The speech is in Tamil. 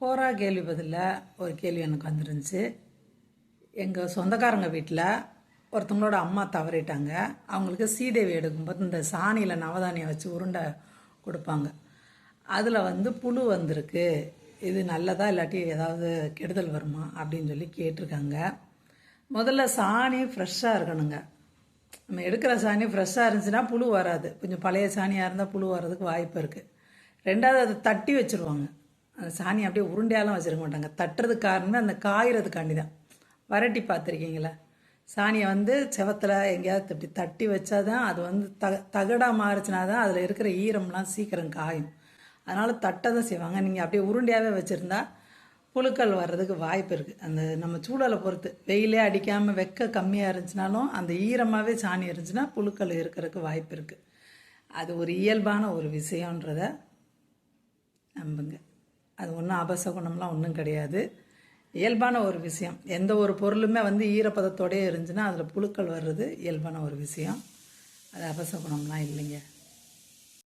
கோரா கேள்வி பதிலில் ஒரு கேள்வி எனக்கு வந்துருந்துச்சு. எங்கள் சொந்தக்காரங்க வீட்டில் ஒருத்தவங்களோட அம்மா தவறிட்டாங்க. அவங்களுக்கு சீதேவி எடுக்கும்போது இந்த சாணியில் நவதானியம் வச்சு உருண்டை கொடுப்பாங்க. அதில் வந்து புழு வந்திருக்கு. இது நல்லதா இல்லாட்டி ஏதாவது கெடுதல் வருமா அப்படின்னு சொல்லி கேட்டிருக்காங்க. முதல்ல சாணி ஃப்ரெஷ்ஷாக இருக்கணுங்க. நம்ம எடுக்கிற சாணி ஃப்ரெஷ்ஷாக இருந்துச்சுன்னா புழு வராது. கொஞ்சம் பழைய சாணியாக இருந்தால் புழு வர்றதுக்கு வாய்ப்பு இருக்குது ரெண்டாவது அதை தட்டி வச்சுருவாங்க. அந்த சாணி அப்படியே உருண்டையாலாம் வச்சிருக்க மாட்டாங்க. தட்டுறது காரணமே அந்த காயறதுக்காண்டி தான் வரட்டி பார்த்துருக்கீங்களா? சாணியை வந்து செவத்தில் எங்கேயாவது இப்படி தட்டி வச்சா தான் அது வந்து த தகடாக மாறுச்சுனா தான் அதில் இருக்கிற ஈரம்லாம் சீக்கிரம் காயும். அதனால் தட்டை தான் செய்வாங்க. நீங்கள் அப்படியே உருண்டையாகவே வச்சுருந்தா புழுக்கள் வர்றதுக்கு வாய்ப்பு இருக்குது அந்த நம்ம சூழலை பொறுத்து வெயிலே அடிக்காமல் வெக்க கம்மியாக இருந்துச்சுனாலும் அந்த ஈரமாகவே சாணி இருந்துச்சுன்னா புழுக்கள் இருக்கிறதுக்கு வாய்ப்பு இருக்குது அது ஒரு இயல்பான ஒரு விஷயன்றத நம்புங்க. அது ஒன்றும் அபசகுணம்லாம் ஒன்றும் கிடையாது. இயல்பான ஒரு விஷயம். எந்த ஒரு பொருளுமே வந்து ஈரப்பதத்தோடையே இருந்துச்சுன்னா அதில் புழுக்கள் வர்றது இயல்பான ஒரு விஷயம். அது அபசகுணம்லாம் இல்லைங்க.